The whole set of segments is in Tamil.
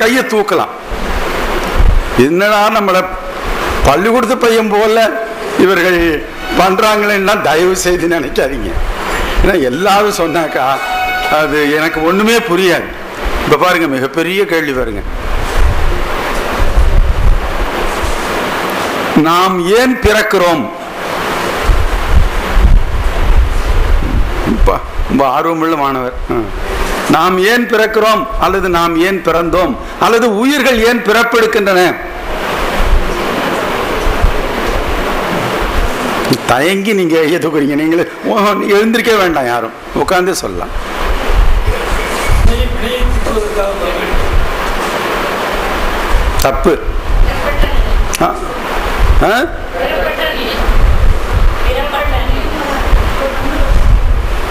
கையை தூக்கலாம். என்னடா நம்மளை பள்ளிக்கூடத்து பையன் போல இவர்கள் பண்றாங்களேன்னா தயவு செய்து நினைக்காதீங்க. ஏன்னா எல்லாரும் சொன்னாக்கா அது எனக்கு ஒண்ணுமே புரியாது. இப்ப பாருங்க மிகப்பெரிய கேள்வி பாருங்க நாம் ஏன் பிறக்கிறோம்? ரொம்ப ஆர்வமுள்ள மாணவர். நாம் ஏன் பிறக்கிறோம் அல்லது நாம் ஏன் பிறந்தோம்? அல்லது உயிர்கள் ஏன் பிறப்பெடுக்கின்றன? தயங்கி நீங்க எதுக்குறீங்க நீங்களே ஓ, எழுந்திருக்க வேண்டாம் யாரும். உட்கார்ந்து சொல்லலாம். தப்பு. ஆ? ஆ?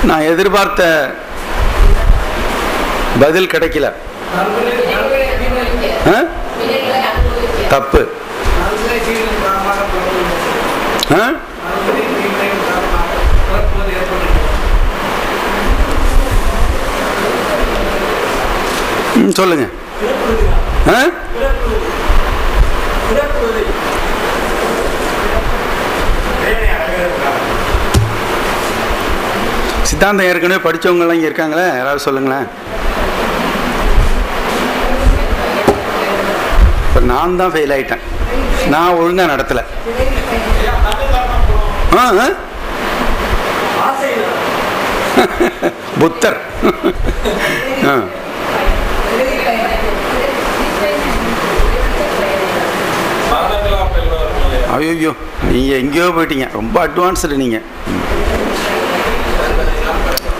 நான் எதிர்பார்த்த பதில் கிடைக்கல ஆ? தப்பு ஆ? ம், சொல்லுங்க ஆ? சித்தாந்தம் ஏற்கனவே படிச்சவங்க இங்க இருக்காங்களே யாராவது சொல்லுங்களேன் இப்போ நான் தான் ஃபெயில் ஆகிட்டேன் நான் ஒழுங்கா நடத்தலை. ஆ, புத்தர். ஆ. ஐயோ நீங்க எங்கேயோ போயிட்டீங்க. ரொம்ப அட்வான்ஸ்டு நீங்கள்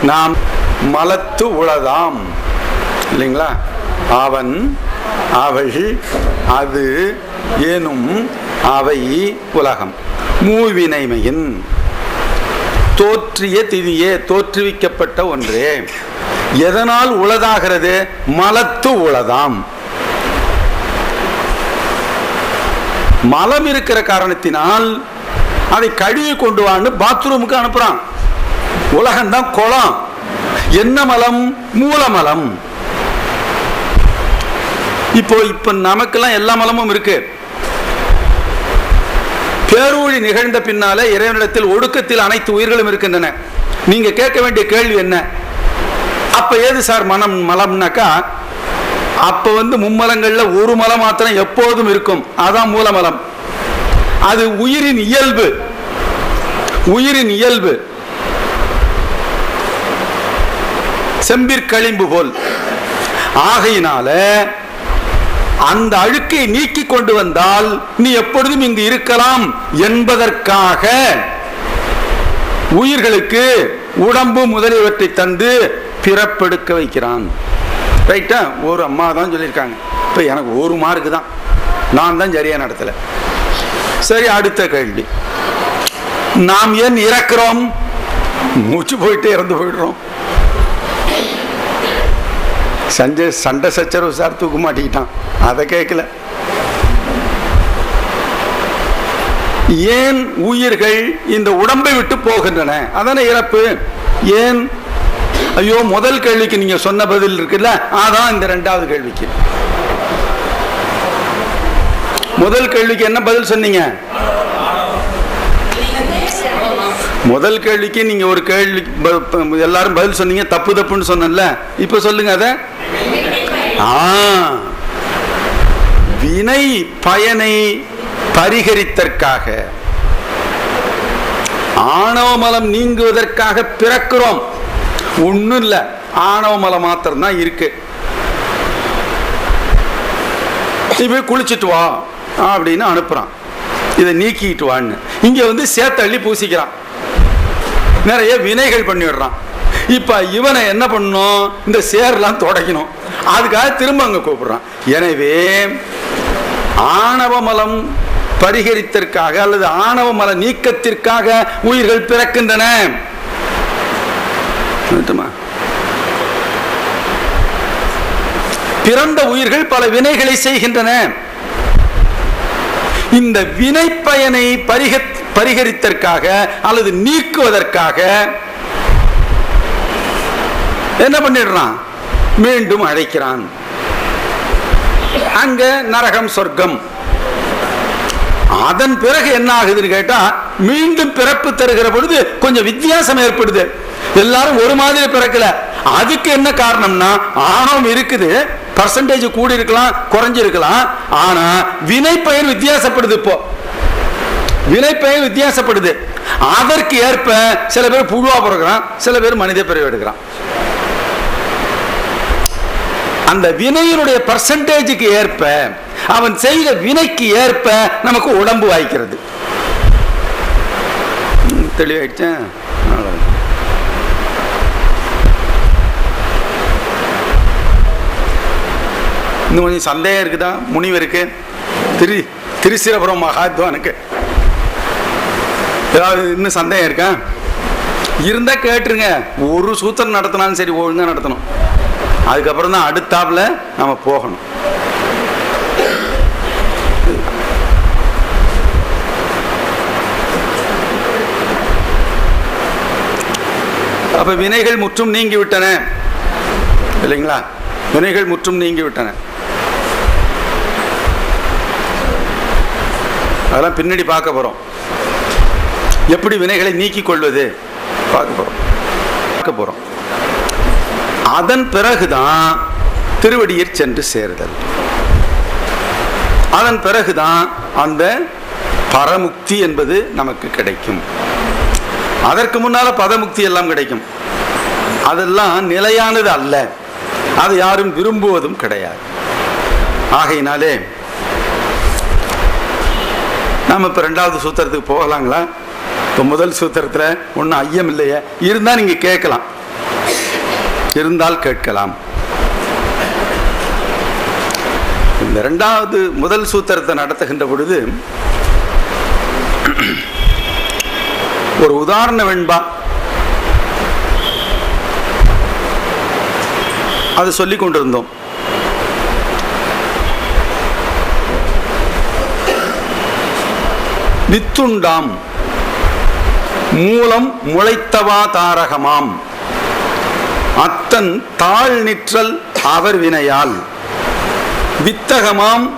நாம் மலத்து உளதாம். இல்லைங்களா? அவன் அவை அது ஏனும் அவை உலகம். மூவினைமையின் தோற்றிய திதியே தோற்றுவிக்கப்பட்ட ஒன்றே. எதனால் உளதாகிறது? மலத்து உளதாம். மலம் இருக்கிற காரணத்தினால் அதை கழுவி கொண்டு வான்னு பாத்ரூமுக்கு அனுப்புறான். உலகம்தான் குளம். என்ன மலம்? மூலமலம். இப்போ இப்ப நமக்கெல்லாம் எல்லா மலமும் இருக்கு. பேரூழி நிகழ்ந்த பின்னாலே இறைவனிடத்தில் ஒடுக்கத்தில் அனைத்து உயிர்களும் இருக்கின்றன. நீங்க கேட்க வேண்டிய கேள்வி என்ன? அப்ப ஏது சார் மனம் மலம்னாக்கா அப்ப வந்து மும்மலங்கள்ல ஒரு மலம் மாத்திரம் எப்போதும் இருக்கும். அதான் மூலமலம். அது உயிரின் இயல்பு. உயிரின் இயல்பு. செம்பிற்களிம்பு போல். ஆகையினால அந்த அழுக்கை நீக்கி கொண்டு வந்தால் நீ எப்பொழுதும் இங்கு இருக்கலாம் என்பதற்காக உயிர்களுக்கு உடம்பு முதலியவற்றை தந்து பிறப்பெடுக்க வைக்கிறான். ரைட்டா ஒரு அம்மா தான் சொல்லியிருக்காங்க. இப்போ எனக்கு ஒரு மார்க்கு தான். நான் தான் சரியாக நடத்தலை. சரி அடுத்த கேள்வி. நாம் ஏன் இறக்கிறோம்? மூச்சு போயிட்டு இறந்து போயிடுறோம். சஞ்சய் சண்டை சச்சரவு சார் தூக்க மாட்டிக்கிட்டான். அதை கேட்கல ஏன் உயிர்கள் இந்த உடம்பை விட்டு போகின்றன? அதானே இறப்பு. ஏன்? ஐயோ முதல் கேள்விக்கு நீங்க சொன்ன பதில் இருக்குல்ல? அதான் இந்த ரெண்டாவது கேள்விக்கு. முதல் கேள்விக்கு என்ன பதில் சொன்னீங்க? முதல் கேள்விக்கு நீங்க ஒரு கேள்வி ப- எல்லாரும் பதில் சொன்னீங்க தப்பு தப்புன்னு சொன்னல இப்ப சொல்லுங்க அத. ஆ. வினை பயனை பரிகரித்தற்காக ஆணவ மலம் நீங்குவதற்காக பிறக்கிறோம். ஒண்ணும் இல்லை ஆணவ மலம் இருக்கு. இப்போ குளிச்சுட்டு வா அப்படின்னு அனுப்புறான். இதை நீக்கிட்டு வான்னு. இங்க வந்து சேத்தள்ளி பூசிக்கிறான். நிறைய வினைகள் பண்ணிவிடுறான். இப்ப இவனை என்ன பண்ணணும் இந்த சேர்லாம் தொடக்கணும். அதுக்காக திரும்ப அங்க கூப்பிடுறான். எனவே ஆணவ மலம் பரிகரித்தற்காக அல்லது ஆணவ மல நீக்கத்திற்காக உயிர்கள் பிறக்கின்றன. பிறந்த உயிர்கள் பல வினைகளை செய்கின்றன. இந்த வினை பயனை பரிக பரிகரித்தற்காக அல்லது நீக்குவதற்காக என்ன பண்ணிடுறான்? மீண்டும் அழைக்கிறான். அங்க நரகம் சொர்க்கம். அதன் பிறகு என்ன ஆகுதுன்னு கேட்டா மீண்டும் பிறப்பு தருகிற பொழுது கொஞ்சம் வித்தியாசம் ஏற்படுது. எல்லாரும் ஒரு மாதிரி பிறக்கல. அதுக்கு என்ன காரணம்னா ஆணவம் இருக்குது. பர்சன்டேஜ் கூடி இருக்கலாம் குறைஞ்சிருக்கலாம். ஆனா வினை பயன் வித்தியாசப்படுது இப்போ. வினை வித்தியாசப்படுது. அதற்கு ஏற்ப சில பேர் புழுவா பிறகுறான் சில பேர் மனித பிறகு எடுக்கிறான். அந்த வினையினுடைய பர்சன்டேஜுக்கு ஏற்ப அவன் செய்த வினைக்கு ஏற்ப நமக்கு உடம்பு வாய்க்கிறது. தெளிவாயிடுச்சேன் இன்னும் கொஞ்சம் சந்தேகம் இருக்குதா? முனிவருக்கு. திரு திருச்சிரபுரம் மகாத்வானுக்கு. ஏதாவது இன்னும் சந்தேகம் இருக்கா? இருந்தா கேட்டுருங்க. ஒரு சூத்திரம் நடத்தினாலும் சரி ஒழுங்கா நடத்தணும். அதுக்கப்புறம் தான் அடுத்தாப்புல நம்ம போகணும். அப்ப வினைகள் முற்றும் நீங்கி விட்டன. இல்லைங்களா? வினைகள் முற்றும் நீங்கி விட்டன. அதெல்லாம் பின்னாடி பார்க்க போறோம். எப்படி வினைகளை நீக்கிக் கொள்வது? பார்க்க போறோம். பார்க்க போறோம். அதன் பிறகுதான் திருவடியில் சென்று சேருதல். அதன் பிறகுதான் அந்த பரமுக்தி என்பது நமக்கு கிடைக்கும். அதற்கு முன்னால பதமுக்தி எல்லாம் கிடைக்கும். அதெல்லாம் நிலையானது அல்ல. அது யாரும் விரும்புவதும் கிடையாது. ஆகையினாலே நாம் இப்போ ரெண்டாவது சூத்திரத்துக்கு போகலாங்களா? இப்போ முதல் சூத்திரத்தில் ஒன்றும் ஐயம் இல்லையே. இருந்தால் நீங்கள் கேட்கலாம். இருந்தால் கேட்கலாம். இந்த ரெண்டாவது முதல் சூத்திரத்தை நடத்துகின்ற பொழுது ஒரு உதாரண வெண்பா. அது சொல்லி கொண்டிருந்தோம். வித்துண்டாம். மூலம் முளைத்தவா தாரகமாம். அத்தன் தாழ் நிற்றல் அவர் வினையால். வித்தகமாம்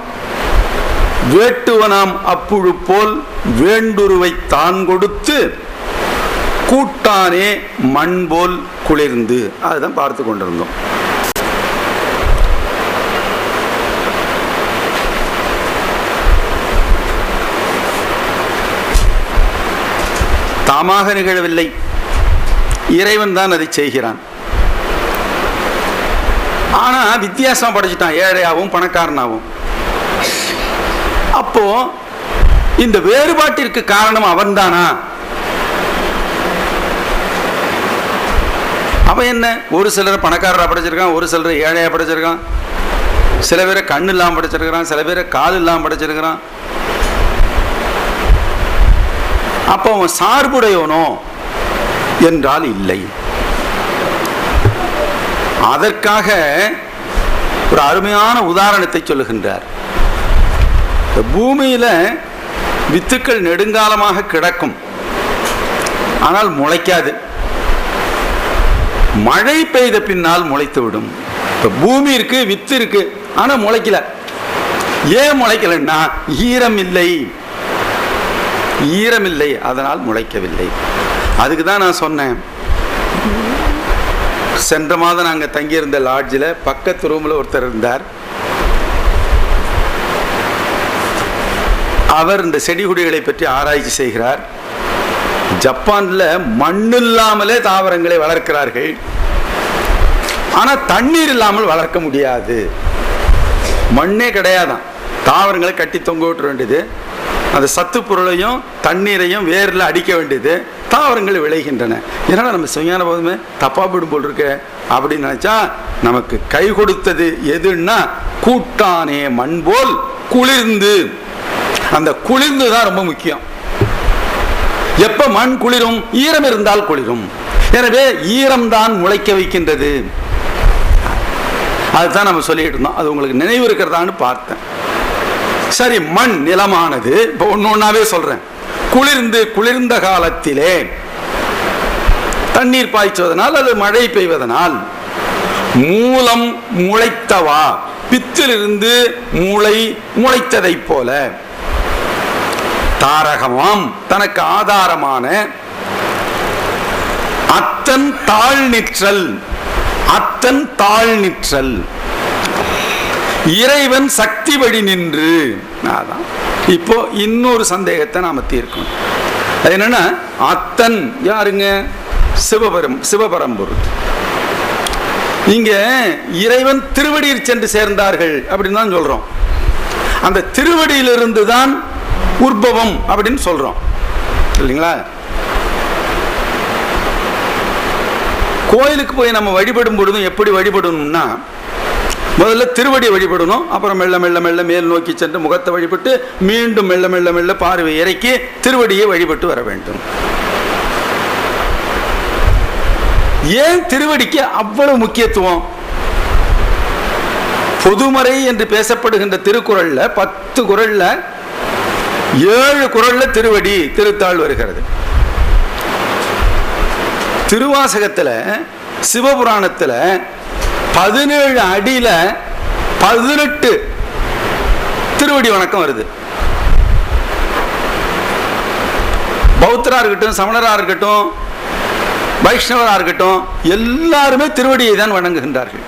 வேட்டுவனாம் அப்புழு போல் வேண்டுருவை தான் கொடுத்து கூட்டானே மண் போல் குளிர்ந்து. அதுதான் பார்த்து கொண்டிருந்தோம். தாமாக நிகழவில்லை. இறைவன் தான் அதை செய்கிறான். ஆனா வித்தியாசம் படைச்சிட்டான். ஏழையாகவும் பணக்காரனாகவும் அப்போ இந்த வேறுபாட்டிற்கு காரணம் அவன்தானா? அவன் என்ன? ஒரு சிலர் பணக்காரரா படைச்சிருக்கான் ஒரு சிலர் ஏழையா படைச்சிருக்கான். சில பேரை கண்ணு இல்லாம படைச்சிருக்கிறான் சில பேரை கால் இல்லாம படைச்சிருக்கிறான். அப்போ அவன் சார்புடையவனோ என்றால் இல்லை. அதற்காக ஒரு அருமையான உதாரணத்தை சொல்லுகின்றார். பூமியில் வித்துக்கள் நெடுங்காலமாக கிடக்கும். ஆனால் முளைக்காது. மழை பெய்த பின்னால் முளைத்து விடும். பூமி இருக்கு வித்து இருக்கு ஆனால் முளைக்கல. ஏன் முளைக்கலன்னா ஈரம் இல்லை. ஈரமில்லை அதனால் முளைக்கவில்லை. அதுக்கு தான் நான் சொன்னேன். சென்ற மாதம் நாங்கள் தங்கியிருந்த லாட்ஜில் பக்கத்து ரூமில் ஒருத்தர் இருந்தார். அவர் இந்த செடிகுடிகளை பற்றி ஆராய்ச்சி செய்கிறார். ஜப்பானில் மண் இல்லாமலே தாவரங்களை வளர்க்கிறார்கள். ஆனால் தண்ணீர் இல்லாமல் வளர்க்க முடியாது. மண்ணே கிடையாதான். தாவரங்களை கட்டி தொங்க விட்டுற வேண்டியது. அந்த சத்து பொருளையும் தண்ணீரையும் வேரில் அடிக்க வேண்டியது தாவரங்கள் விளைகின்றன. இதனால் நம்ம சுயான போதுமே? தப்பா போடும் போல் இருக்க. அப்படின்னு நினைச்சா நமக்கு கை கொடுத்தது எதுன்னா கூட்டானே மண் போல் குளிர்ந்து. அந்த குளிர்ந்து தான் ரொம்ப முக்கியம். எப்ப மண் குளிரும்? ஈரம் இருந்தால் குளிரும். எனவே ஈரம் தான் முளைக்க வைக்கின்றது. அதுதான் நம்ம சொல்லிட்டு இருந்தோம். அது உங்களுக்கு நினைவு இருக்கிறதான்னு பார்த்தேன். சரி மண் நிலமானது. இப்போ ஒன்று ஒன்றாவே சொல்கிறேன் குளிர்ந்து குளிர்ந்த காலத்திலே தண்ணீர் பாய்ச்சுவதனால் அது மழை பெய்வதனால் மூலம் முளைத்தவா? பித்திலிருந்து மூளை முளைத்ததைப் போல. தாரகமாம். தனக்கு ஆதாரமான அத்தன் தாழ் நிற்றல் அத்தன் தாழ் நிற்றல் இறைவன் சக்தி வழி நின்று. அதான். இப்போ இன்னொரு சந்தேகத்தை நாம தீர்க்கணும். அது என்னன்னா அத்தன் யாருங்க? சிவபரம் சிவபரம்பொருள் இங்க இறைவன் திருவடியில் சென்று சேர்ந்தார்கள் அப்படின்னு தான் சொல்றோம். அந்த திருவடியிலிருந்து தான் உற்பவம் அப்படின்னு சொல்றோம். இல்லைங்களா? கோயிலுக்கு போய் நம்ம வழிபடும் பொழுதும் எப்படி வழிபடணும்னா முதல்ல திருவடி வழிபடணும். அப்புறம் மெல்ல மெல்ல மெல்ல மேல் நோக்கி சென்று முகத்தை வழிபட்டு மீண்டும் மெல்ல மெல்ல மெல்ல பார்வை இறக்கி திருவடியை வழிபட்டு வர வேண்டும். ஏன் திருவடிக்கு அவ்வளவு முக்கியத்துவம்? பொதுமறை என்று பேசப்படுகின்ற திருக்குறள்ல பத்து குறள்ல ஏழு குறள்ல திருவடி திருத்தாள் வருகிறது. திருவாசகத்துல சிவபுராணத்தில் பதினேழு அடியில பதினெட்டு திருவடி வணக்கம் வருது. பௌத்தரா இருக்கட்டும் சமணரா இருக்கட்டும் வைஷ்ணவரா இருக்கட்டும் எல்லாருமே திருவடியை தான் வணங்குகின்றார்கள்.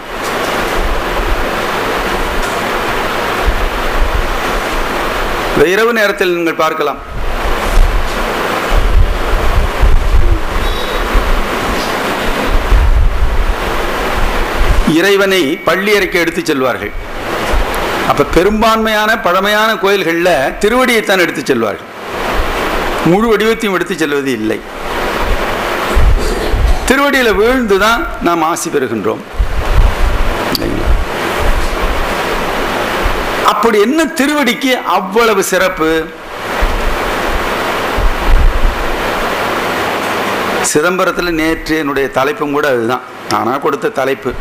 இரவு நேரத்தில் நீங்கள் பார்க்கலாம். இறைவனை பள்ளி அறைக்கு எடுத்து செல்வார்கள். அப்ப பெரும்பான்மையான பழமையான கோயில்களில் திருவடியைத்தான் எடுத்து செல்வார்கள். முழு வடிவத்தையும் எடுத்து செல்வது இல்லை. திருவடியில் வீழ்ந்து தான் நாம் ஆசி பெறுகின்றோம். அப்படி என்ன திருவடிக்கு அவ்வளவு சிறப்பு? சிதம்பரத்தில் நேற்று என்னுடைய தலைப்பும் கூட அதுதான். நானாக கொடுத்த தலைப்பு.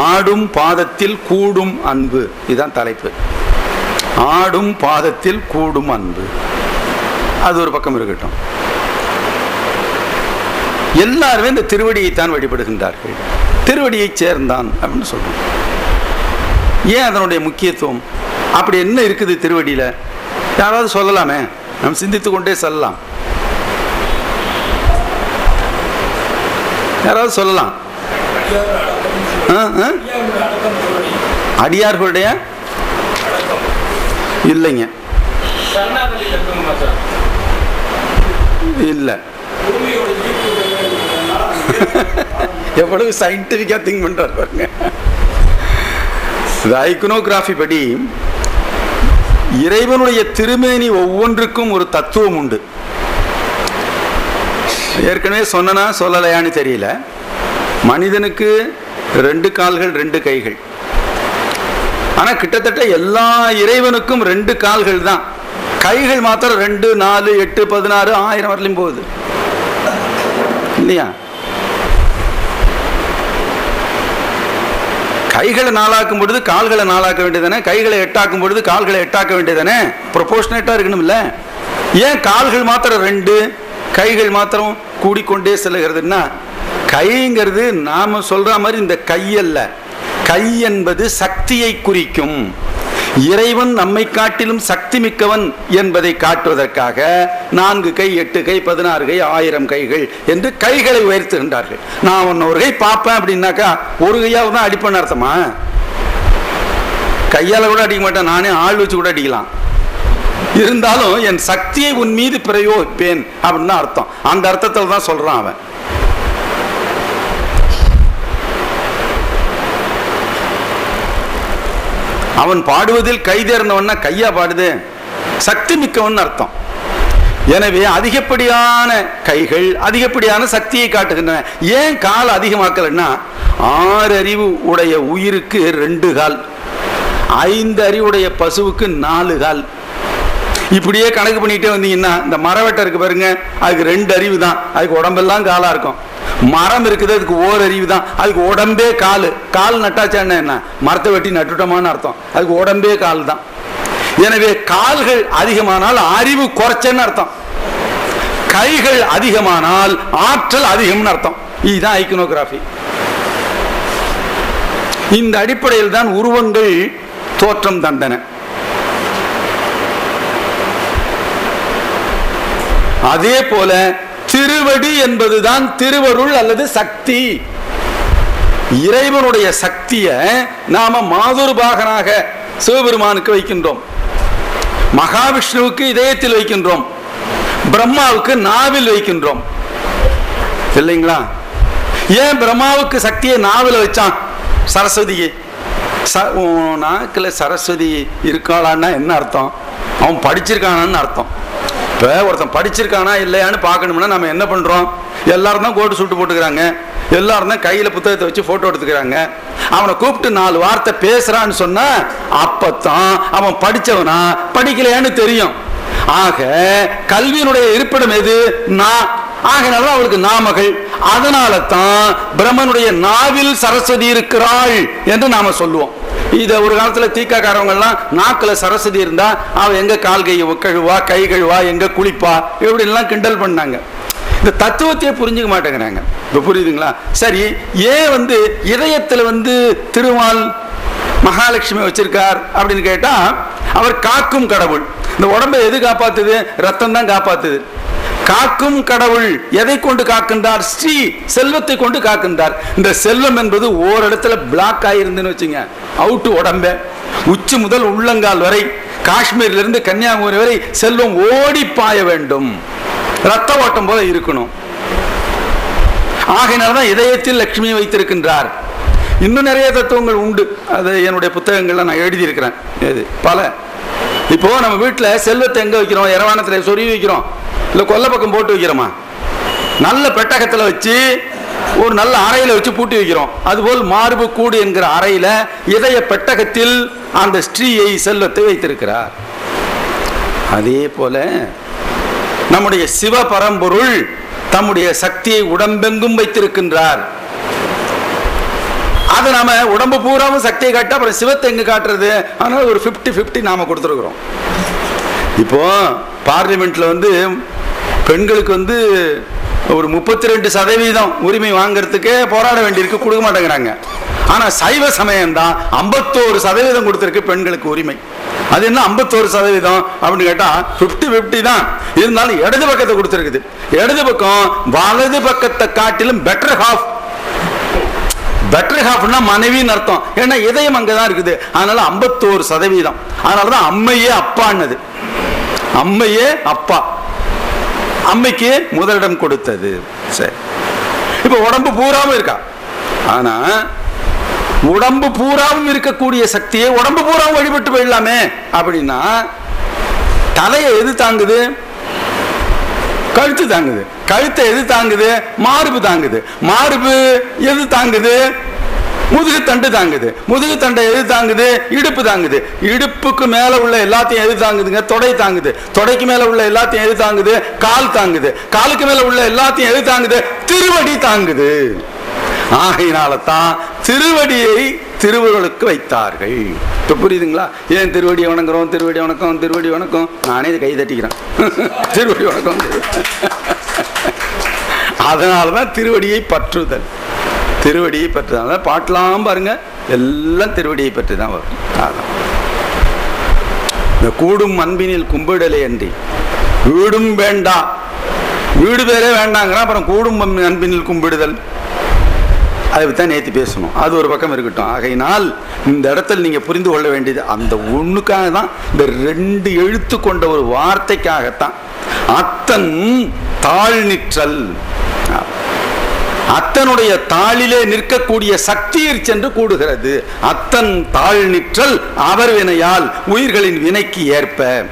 ஆடும் பாதத்தில் கூடும் அன்பு. இதுதான் தலைப்பு. ஆடும் பாதத்தில் கூடும் அன்பு. அது ஒரு பக்கம் இருக்கட்டும். எல்லாருமே இந்த திருவடியைத்தான் வழிபடுகின்றார்கள். திருவடியை சேர்ந்தான் அப்படின்னு சொல்றோம். ஏன் அதனுடைய முக்கியத்துவம்? அப்படி என்ன இருக்குது திருவடியில? யாராவது சொல்லலாமே? நாம் சிந்தித்து கொண்டே சொல்லலாம். யாராவது சொல்லலாம்? அடியார்களுடைய இல்லைங்க. இல்லை. எவ்வளவு சயின்டிஃபிக்கா திங்க் பண்றாரு பாருங்க. இந்த ஐக்கனோகிராஃபி படி இறைவனுடைய திருமேனி ஒவ்வொன்றுக்கும் ஒரு தத்துவம் உண்டு. ஏற்கனவே சொன்னனா சொல்லலையான்னு தெரியல. மனிதனுக்கு ரெண்டு கால்கள் ரெண்டு கைகள். ஆனா கிட்டத்தட்ட எல்லா இறைவனுக்கும் ரெண்டு கால்கள் தான். கைகள் மாத்திரம் ரெண்டு நாலு எட்டு பதினாறு ஆயிரம் வரலையும் போகுது. இல்லையா? கைகளை நாளாக்கும் பொழுது கால்களை நாளாக்க வேண்டியதானே கைகளை எட்டாக்கும் பொழுது கால்களை எட்டாக்க வேண்டியதானே ப்ரொபோஷனேட்டாக இருக்கணும்ல. ஏன் கால்கள் மாத்திரம் ரெண்டு கைகள் மாத்திரம் கூடிக்கொண்டே செல்லுகிறதுன்னா கைங்கிறது நாம சொல்ற மாதிரி இந்த கையல்ல கை என்பது சக்தியை குறிக்கும். இறைவன் நம்மை காட்டிலும் சக்தி மிக்கவன் என்பதை காட்டுவதற்காக நான்கு கை எட்டு கை பதினாறு கை ஆயிரம் கைகள் என்று கைகளை உயர்த்துகின்றார்கள். நான் ஒன்று ஒரு கை பார்ப்பேன் அப்படின்னாக்கா ஒரு கையாவது தான் அடிப்பேன் அர்த்தமா? கையால கூட அடிக்க மாட்டேன். நானே ஆள் வச்சு கூட அடிக்கலாம். இருந்தாலும் என் சக்தியை உன் மீது பிரயோகிப்பேன் அப்படின்னு அர்த்தம். அந்த அர்த்தத்தில் தான் சொல்றான் அவன். அவன் பாடுவதில் கை தேர்ந்தவன்னா கையா பாடுது. சக்தி மிக்கவன் அர்த்தம். எனவே அதிகப்படியான கைகள் அதிகப்படியான சக்தியை காட்டுகின்றன. ஏன் கால் அதிகமாக்கலன்னா ஆறு அறிவு உடைய உயிருக்கு ரெண்டு கால் ஐந்து அறிவுடைய பசுவுக்கு நாலு கால். இப்படியே கணக்கு பண்ணிட்டே வந்தீங்கன்னா இந்த மரவெட்டை இருக்கு பாருங்க அதுக்கு ரெண்டு அறிவு தான். அதுக்கு உடம்பெல்லாம் காலா இருக்கும். மரம் இருக்குது அதுக்கு ஓர் அறிவு தான். அதுக்கு உடம்பே கால். கால் நட்டாச்சான்னு என்ன? மரத்தை வெட்டி நட்டுட்டோமான்னு அர்த்தம். அதுக்கு உடம்பே கால் தான். எனவே கால்கள் அதிகமானால் அறிவு குறைச்சன்னு அர்த்தம். கைகள் அதிகமானால் ஆற்றல் அதிகம்னு அர்த்தம். இதுதான் ஐக்கனோகிராஃபி. இந்த அடிப்படையில் தான் உருவங்கள் தோற்றம் தந்தன. அதே போல திருவடி என்பதுதான் திருவருள் அல்லது சக்தி. இறைவனுடைய சக்தியை நாம மாதுருபாகனாக சிவபெருமானுக்கு வைக்கின்றோம். மகாவிஷ்ணுவுக்கு இதயத்தில் வைக்கின்றோம். பிரம்மாவுக்கு நாவில் வைக்கின்றோம். இல்லைங்களா? ஏன் பிரம்மாவுக்கு சக்தியை நாவில் வச்சான்? சரஸ்வதியை. ச நாக்கில் சரஸ்வதி இருக்காளான்னா என்ன அர்த்தம்? அவன் படிச்சிருக்கானான்னு அர்த்தம். இப்போ ஒருத்தன் படிச்சிருக்கானா இல்லையான்னு பார்க்கணும்னா நம்ம என்ன பண்ணுறோம் எல்லாரும் தான் கோட்டு சுட்டு போட்டுக்கிறாங்க. எல்லாரும் தான் கையில் புத்தகத்தை வச்சு ஃபோட்டோ எடுத்துக்கிறாங்க. அவனை கூப்பிட்டு நாலு வார்த்தை பேசுகிறான்னு சொன்னால் அப்பத்தான் அவன் படித்தவனா படிக்கலையான்னு தெரியும். ஆக கல்வியினுடைய இருப்பிடம் எது? நான் ஆகினால அவளுக்கு நாமகள். அதனால தான் பிரம்மனுடைய நாவில் சரஸ்வதி இருக்கிறாள் என்று நாம சொல்லுவோம். இதை ஒரு காலத்தில் தீக்காக்காரவங்கெல்லாம் நாக்கில் சரஸ்வதி இருந்தால் அவள் எங்கே கால் கை கழுவா கை கழுவா எங்கே குளிப்பா இப்படின்லாம் கிண்டல் பண்ணாங்க. இந்த தத்துவத்தையே புரிஞ்சுக்க மாட்டேங்கிறாங்க. இப்போ புரியுதுங்களா? சரி ஏன் வந்து இதயத்தில் வந்து திருமால் மகாலட்சுமி வச்சிருக்கார் அப்படின்னு கேட்டால் அவர் காக்கும் கடவுள். இந்த உடம்பை எது காப்பாத்துது? ரத்தம் தான் காப்பாத்துது. காக்கும் கடவுள் எதை கொண்டு காக்கின்றார்? ஸ்ரீ செல்வத்தை கொண்டு காக்கின்றார். இந்த செல்வம் என்பது ஓரிடத்துல பிளாக் ஆயிருந்துன்னு வச்சுங்க. அவுட்டு உடம்ப. உச்சி முதல் உள்ளங்கால் வரை காஷ்மீர்லேருந்து கன்னியாகுமரி வரை செல்வம் ஓடி பாய வேண்டும். ரத்த ஓட்டம் போல இருக்கணும். ஆகையினால்தான் இதயத்தில் லட்சுமியை வைத்திருக்கின்றார். இன்னும் நிறைய தத்துவங்கள் உண்டு. அது என்னுடைய புத்தகங்கள்ல நான் எழுதியிருக்கிறேன். இது பல. இப்போ நம்ம வீட்டில் செல்வத்தை எங்கே வைக்கிறோம்? இரவானத்தில் சொருகி வைக்கிறோம். இல்லை கொல்லை பக்கம் போட்டு வைக்கிறோமா? நல்ல பெட்டகத்தில் வச்சு ஒரு நல்ல அறையில் வச்சு பூட்டி வைக்கிறோம். அதுபோல் மார்பு கூடு என்கிற அறையில் இதய பெட்டகத்தில் அந்த ஸ்ரீயை செல்வத்தை வைத்திருக்கிறார். அதே போல நம்முடைய சிவ பரம்பொருள் தம்முடைய சக்தியை உடம்பெங்கும் வைத்திருக்கின்றார். அதை நாம உடம்பு பூராவும் சக்தியை காட்ட அப்புறம் சிவத்தை எங்க காட்டுறது? அதனால ஒரு 50 50 நாம கொடுத்துருக்குறோம். இப்போ பார்லிமெண்ட்ல வந்து பெண்களுக்கு வந்து ஒரு முப்பத்தி ரெண்டு சதவீதம் உரிமை வாங்குறதுக்கே போராட வேண்டியிருக்கு கொடுக்க மாட்டேங்கிறாங்க. ஆனா சைவ சமயம் தான் ஐம்பத்தோரு சதவீதம் கொடுத்திருக்கு பெண்களுக்கு உரிமை. அது என்ன ஐம்பத்தோரு சதவீதம் அப்படின்னு கேட்டா 50 50 தான். இருந்தாலும் இடது பக்கத்தை கொடுத்திருக்குது. இடது பக்கம் வலது பக்கத்தை காட்டிலும் பெட்டர் ஹாஃப் பெட்டர் ஹாஃப்னா மனைவின்னு அர்த்தம். ஏன்னா இதயம் அங்கதான் இருக்குது. அதனால ஐம்பத்தோரு சதவீதம். அதனாலதான் அம்மையே அப்பான்னது. அம்மையே அப்பா. அம்மைக்கு முதலிடம் கொடுத்தது. சரி. இப்ப உடம்பு பூராவும் இருக்கா? ஆனா உடம்பு பூராவும் இருக்கக்கூடிய சக்தியை உடம்பு பூராவும் வழிபட்டு போயிடலாமே. அப்படின்னா தலையை எது தாங்குது? கழுத்து தாங்குது. கழுத்தை எது தாங்குது? மார்பு தாங்குது. மார்பு எது தாங்குது? முதுகு தண்டு தாங்குது. முதுகு தண்டை எது தாங்குது? இடுப்பு தாங்குது. இடுப்புக்கு மேல உள்ள எல்லாத்தையும் எது தாங்குதுங்க? தொடை தாங்குது. தொடைக்கு மேல உள்ள எல்லாத்தையும் எது தாங்குது? கால் தாங்குது. காலுக்கு மேல உள்ள எல்லாத்தையும் எது தாங்குது? திருவடி தாங்குது. ஆகையினால தான் திருவடியை திருவுருளுக்கு வைத்தார்கள். இப்ப புரியுதுங்களா? ஏன் திருவடி வணங்குறோம்? திருவடி வணக்கம் திருவடி வணக்கம்? நானே இதை கை தட்டிக்கிறேன். திருவடி வணக்கம். அதனால தான் திருவடியை பற்றுதல். திருவடியை பற்றி தான் பாட்டெலாம் பாருங்க. எல்லாம் திருவடியை பற்றி தான் வரும். அதான். இந்த கூடும் அன்பினில் கும்பிடலே அன்றி. வீடும் வேண்டாம் வீடு பேரே வேண்டாங்கிறான். அப்புறம் கூடும் அன்பினில் கும்பிடுதல். அதை தான் நேற்று பேசணும். அது ஒரு பக்கம் இருக்கட்டும். ஆகையினால் இந்த இடத்துல நீங்கள் புரிந்து கொள்ள வேண்டியது அந்த ஒன்றுக்காக தான் இந்த ரெண்டு எழுத்து கொண்ட ஒரு வார்த்தைக்காகத்தான். அத்தன் தாழ்நிற்றல். அத்தனுடைய தாளிலே நிற்கக்கூடிய சக்தியிற் சென்று கூடுகிறது. அத்தன் தாழ் நிற்றல் அவர் வினையால் உயிர்களின் வினைக்கு ஏற்ப.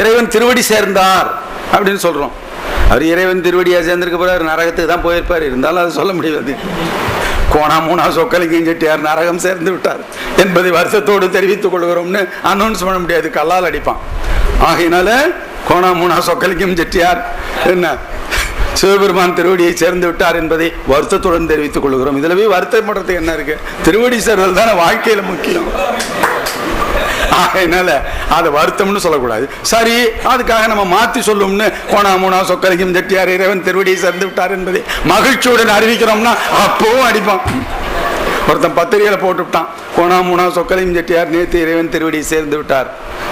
இறைவன் திருவடி சேர்ந்தார் அப்படின்னு சொல்றோம். அவர் இறைவன் திருவடியா சேர்ந்திருக்க போறாரு நரகத்துக்கு தான் போயிருப்பார். இருந்தாலும் அதை சொல்ல முடியாது. கோணா மூணா சொக்கலிங்கம் செட்டியார் நரகம் சேர்ந்து விட்டார் என்பதை வருத்தத்தோடு தெரிவித்துக் கொள்கிறோம்னு அனௌன்ஸ் பண்ண முடியாது கல்லால் அடிப்பான். ஆகையினால கோணா மூணா சொக்கலிங்கம் செட்டியார் என்ன? சிவபெருமான் திருவடியை சேர்ந்து விட்டார் என்பதை வருத்தத்துடன் தெரிவித்துக் கொள்கிறோம். இதுல போய் வருத்தப்படுறதுக்கு என்ன இருக்கு? திருவடி சேர்ந்தது தானே வாழ்க்கையில முக்கியம். அதனால அதை வருத்தம்னு சொல்லக்கூடாது. சரி அதுக்காக நம்ம மாத்தி சொல்லும்னு போனா மூணா சொக்கலிங்கம் செட்டியார் இறைவன் திருவடியை சேர்ந்து விட்டார் என்பதை மகிழ்ச்சியுடன் அறிவிக்கிறோம்னா அப்பவும் அடிப்பான் ஒருத்தன் பத்திரிகையில் போட்டுவிட்டான். கோணா மூணா சொக்கலையும் செட்டியார் நேத்து இறைவன் திருவடியை சேர்ந்து விட்டார்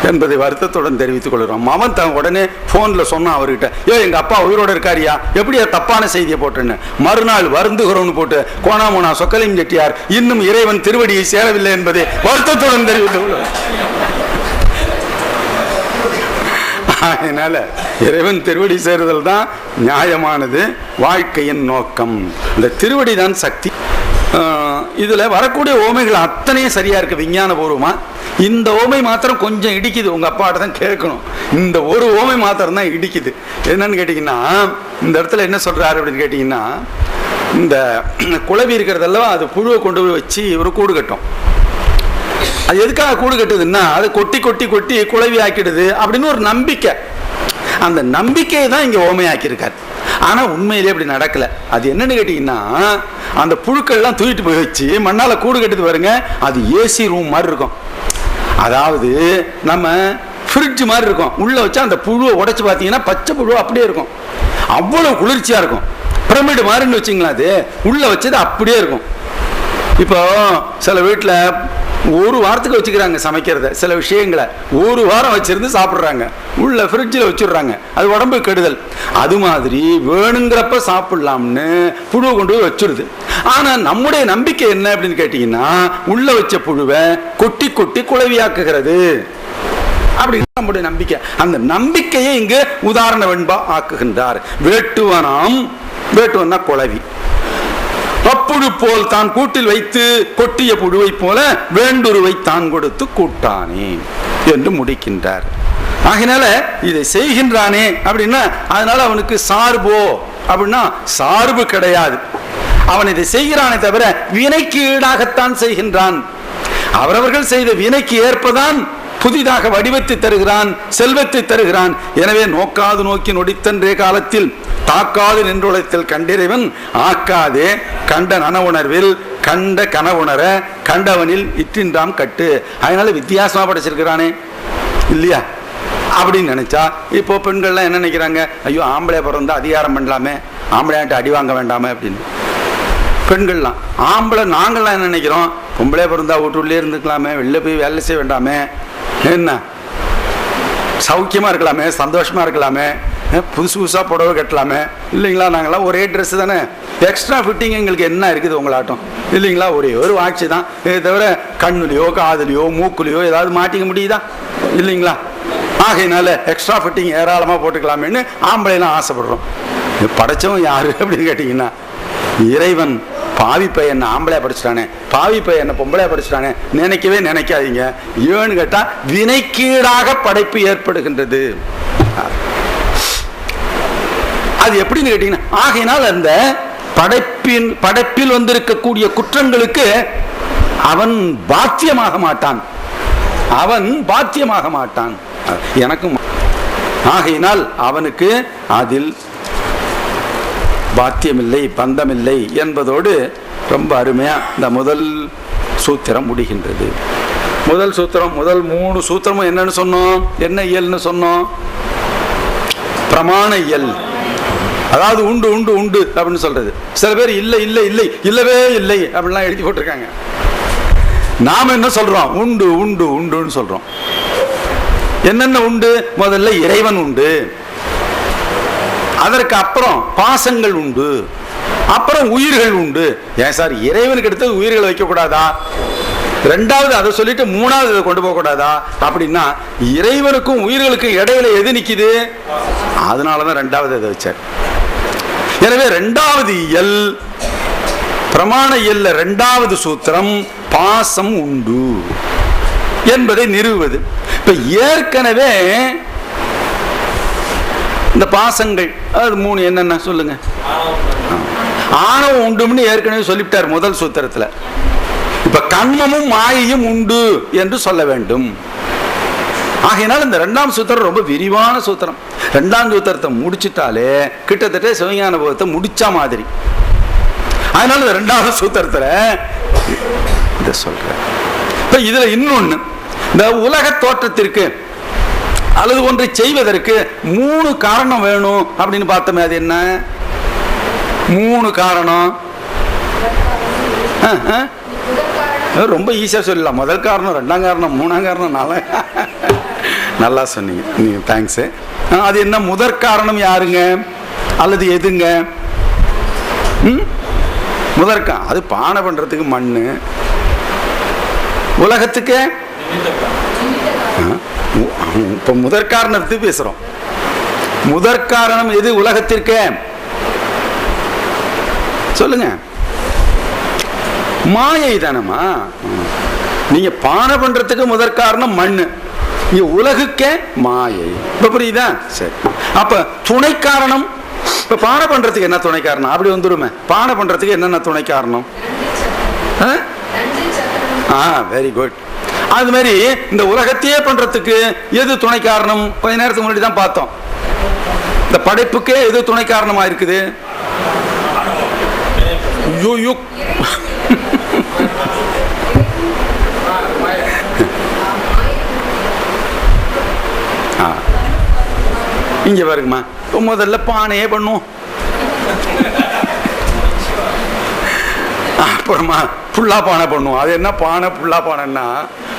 என்பதை வருத்தத்துடன் தெரிவித்துக் கொள்கிறோம். அவன் தன் உடனே போன்ல சொன்னான் அவர்கிட்ட ஏ எங்க அப்பா உயிரோட இருக்காரியா எப்படியா தப்பான செய்தியை போட்டுன்னு? மறுநாள் வருந்துகிறோம்னு போட்டு கோணா மூணா சொக்கலையும் செட்டியார் இன்னும் இறைவன் திருவடியை சேரவில்லை என்பதை வருத்தத்துடன் தெரிவித்துக் கொள்கிறோம். அதனால இறைவன் திருவடி சேருதல் தான் நியாயமானது வாழ்க்கையின் நோக்கம். இந்த திருவடி தான் சக்தி. ஆஹ் இதில் வரக்கூடிய ஓமைகள் அத்தனையும் சரியாக இருக்குது விஞ்ஞான பூர்வமாக இந்த ஓமை மாத்திரம் கொஞ்சம் இடிக்குது உங்கள் அப்பாட்ட தான் கேட்கணும். இந்த ஒரு ஓமை மாத்திரம் தான் இடிக்குது. என்னன்னு கேட்டிங்கன்னா இந்த இடத்துல என்ன சொல்கிறாரு அப்படின்னு கேட்டிங்கன்னா இந்த குழவி இருக்கிறதெல்லாம் அது புழுவை கொண்டு போய் வச்சு இவர் கூடு கட்டும். அது எதுக்காக கூடு கட்டுதுன்னா அது கொட்டி கொட்டி கொட்டி குழவி ஆக்கிடுது அப்படின்னு ஒரு நம்பிக்கை. அந்த நம்பிக்கையை தான் இங்கே ஓமையாக்கியிருக்காரு. ஆனால் உண்மையிலே அப்படி நடக்கலை. அது என்னன்னு கேட்டிங்கன்னா அந்த புழுக்கள்லாம் தூக்கிட்டு போய் வச்சு மண்ணால் கூடு கட்டுது பாருங்க அது ஏசி ரூம் மாதிரி இருக்கும். அதாவது நம்ம ஃப்ரிட்ஜ் மாதிரி இருக்கும். உள்ளே வச்சா அந்த புழுவை உடச்சி பார்த்தீங்கன்னா பச்சை புழு அப்படியே இருக்கும். அவ்வளோ குளிர்ச்சியாக இருக்கும். பிரமிடு மாதிரின்னு வச்சுங்களா அது. உள்ளே வச்சது அப்படியே இருக்கும். இப்போ சில வீட்டில் ஒரு வாரத்துக்கு வச்சுக்கிறாங்க சமைக்கிறத சில விஷயங்களை. ஒரு வாரம் வச்சிருந்து சாப்பிட்றாங்க. உள்ள ஃப்ரிட்ஜில் வச்சிடுறாங்க. அது உடம்பு கெடுதல். அது மாதிரி வேணுங்கிறப்ப சாப்பிடலாம்னு புழுவை கொண்டு போய் வச்சுருது. ஆனால் நம்முடைய நம்பிக்கை என்ன அப்படின்னு கேட்டிங்கன்னா உள்ளே வச்ச புழுவை கொட்டி கொட்டி குளவியாக்குகிறது அப்படின்னு நம்முடைய நம்பிக்கை. அந்த நம்பிக்கையை இங்கு உதாரண வெண்பா ஆக்குகின்றார். வேட்டுவனாம் வேட்டுவன்னா குழவி. அப்புழு போல் தான் கூட்டில் வைத்து கொட்டிய புழுவை போல வேண்டுருவை தான் கொடுத்து கூட்டானே என்று முடிக்கின்றார். ஆகினால இதை செய்கின்றானே அப்படின்னா அதனால அவனுக்கு சார்போ அப்படின்னா சார்பு கிடையாது. அவன் இதை செய்கிறானே தவிர வினைக்கு ஈடாகத்தான் செய்கின்றான். அவரவர்கள் செய்த வினைக்கு ஏற்பதான் புதிதாக வடிவத்தை தருகிறான் செல்வத்தை தருகிறான். எனவே நோக்காது நோக்கி நொடித்தன்றே காலத்தில் தாக்காது நின்றுழைத்தில் கண்டிறைவன் ஆக்காதே கண்ட நனவுணர்வில் கண்ட கனவுணர கண்டவனில் இற்றின்றாம் கட்டு. அதனால வித்தியாசமாக படைச்சிருக்கிறானே. இல்லையா? அப்படின்னு நினைச்சா இப்போ பெண்கள்லாம் என்ன நினைக்கிறாங்க? ஐயோ ஆம்பளை பிறந்தா அதிகாரம் பண்ணலாமே ஆம்பளையாட்ட அடி வாங்க வேண்டாமே அப்படின்னு. பெண்கள்லாம் ஆம்பளை நாங்கள்லாம் என்ன நினைக்கிறோம்? பொம்பளை பிறந்தா வீட்டுள்ளே இருந்துக்கலாமே வெளில போய் வேலை செய்ய வேண்டாமே. என்ன? சௌக்கியமாக இருக்கலாமே சந்தோஷமாக இருக்கலாமே புதுசு புதுசாக புடவை கட்டலாமே. இல்லைங்களா நாங்களாம் ஒரே ட்ரெஸ் தானே. எக்ஸ்ட்ரா ஃபிட்டிங் எங்களுக்கு என்ன இருக்குது உங்களாட்டம் இல்லைங்களா ஒரே ஒரு வாட்சி தான். இதை தவிர கண்ணுலையோ காதுலையோ மூக்குலையோ ஏதாவது மாட்டிக்க முடியுதா? இல்லைங்களா? ஆகையினால எக்ஸ்ட்ரா ஃபிட்டிங் ஏராளமாக போட்டுக்கலாமேன்னு ஆம்பளைலாம் ஆசைப்படுறோம். படைச்சவன் யாரு அப்படின்னு கேட்டிங்கன்னா இறைவன். பாவி பையன் ஆம்பளையா படிச்சிட்டானே? பாவி பையன் பொம்பளையா படிச்சிட்டானே? நினைக்கவே நினைக்காதீங்க. ஏன்னு கேட்டா வினைக்கீடாக படைப்பு ஏற்படுகின்றது. அது எப்படின்னு கேட்டீங்கன்னா ஆகையினால் அந்த படைப்பின் படைப்பில் வந்திருக்கக்கூடிய குற்றங்களுக்கு அவன் பாத்தியமாக மாட்டான். அவன் பாத்தியமாக மாட்டான். எனக்கும் ஆகையினால் அவனுக்கு அதில் பாத்தியமில்லை பந்தமில்லை என்பதோடு ரொம்ப அருமையாக இந்த முதல் சூத்திரம் முடிகின்றது. முதல் சூத்திரம் முதல் மூணு சூத்திரமும் என்னன்னு சொன்னோம் என்ன இயல்னு சொன்னோம்? பிரமாண இயல். அதாவது உண்டு உண்டு உண்டு அப்படின்னு சொல்றது. சில பேர் இல்லை இல்லை இல்லை இல்லவே இல்லை அப்படின்லாம் எழுதி போட்டிருக்காங்க. நாம என்ன சொல்றோம்? உண்டு உண்டு உண்டுன்னு சொல்றோம். என்னென்ன உண்டு? முதல்ல இறைவன் உண்டு. அதற்கு அப்புறம் பாசங்கள் உண்டு. அப்புறம் உயிர்கள் உண்டு. ஏன் சார் இறைவனுக்கு எடுத்தது உயிர்களை வைக்கக்கூடாதா? ரெண்டாவது அதை சொல்லிட்டு மூணாவது இதை கொண்டு போகக்கூடாதா? அப்படின்னா இறைவனுக்கும் உயிர்களுக்கும் இடையில எது நிற்கிது அதனால தான் ரெண்டாவது இதை வச்சார். எனவே ரெண்டாவது இயல் பிரமாண இயல்ல ரெண்டாவது சூத்திரம் பாசம் உண்டு என்பதை நிறுவுவது. இப்ப ஏற்கனவே இந்த பாசங்கள். அது மூணு என்னென்ன சொல்லுங்க. ஆணவம் உண்டும்னு ஏற்கனவே சொல்லிவிட்டார் முதல் சூத்திரத்தில். இப்ப கண்மமும் மாயையும் உண்டு என்று சொல்ல வேண்டும். ஆகையினால் இந்த ரெண்டாம் சூத்திரம் ரொம்ப விரிவான சூத்திரம். ரெண்டாம் சூத்திரத்தை முடிச்சிட்டாலே கிட்டத்தட்ட சிவஞான போகத்தை முடிச்ச மாதிரி. அதனால இந்த ரெண்டாவது சூத்திரத்தில் இதை சொல்கிறேன் இப்போ இதில் இன்னொன்று இந்த உலக தோற்றத்திற்கு அல்லது ஒன்றை செய்வதற்கு மூணு காரணம் வேணும் அப்படின்னு பார்த்தோமே அது என்ன? மூணு காரணம். ரொம்ப ஈஸியாக சொல்லலாம் முதல் காரணம் ரெண்டாம் காரணம் மூணாம் காரணம் நாலு நல்லா சொன்னீங்க. நீங்கள் தேங்க்ஸு அது என்ன? முதற் காரணம் யாருங்க? அல்லது எதுங்க? ம்? முதற்கா அது பானை பண்ணுறதுக்கு மண் உலகத்துக்கு? இப்போ முதற்காரணத்தை பேசுகிறோம் முதற் காரணம் எது உலகத்திற்கு? சொல்லுங்க. மாயை தானம்மா? நீங்க பானை பண்றதுக்கு முதற் காரணம் மண்ணு. இங்க உலகுக்கே மாயை. இப்ப புரியுதா? சரி. அப்ப துணை காரணம் இப்ப பானை பண்றதுக்கு என்ன துணை காரணம் அப்படி வந்துருமே பானை பண்றதுக்கு என்னென்ன துணை காரணம் ஆ வெரி குட் அது மாதிரி இந்த உலகத்தையே பண்றதுக்கு எது துணை காரணம் கொஞ்ச நேரத்துக்கு முன்னாடி தான் பார்த்தோம். இந்த படைப்புக்கே எது துணை காரணமா இருக்குது இங்க பாருங்கம்மா. முதல்ல பானையே பண்ணுவோம். அப்புறமா புல்லா பானை பண்ணுவோம். அது என்ன பானை? புல்லா பானைன்னா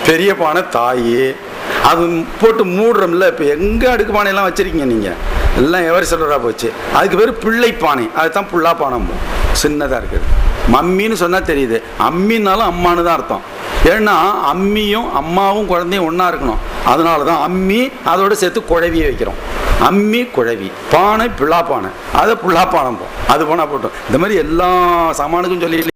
பெரிய பானை தாய் அது போட்டு மூடுறோம்ல இப்போ எங்கே அடுக்கு பானையெல்லாம் வச்சுருக்கீங்க நீங்கள் எல்லாம் எவர் சொல்கிறா போச்சு. அதுக்கு பேர் பிள்ளை பானை அதுதான் புல்லா பானை சின்னதாக இருக்குது. மம்மின்னு சொன்னால் தெரியுது. அம்மின்னாலும் அம்மானு தான் அர்த்தம். ஏன்னா அம்மியும் அம்மாவும் குழந்தையும் ஒன்றா இருக்கணும். அதனால தான் அம்மி அதோட சேர்த்து குழவியை வைக்கிறோம். அம்மி குழவி. பானை புல்லா பானை அதை புல்லா பானை அது போனால் போட்டோம். இந்த மாதிரி எல்லா சாமானுக்கும் சொல்லி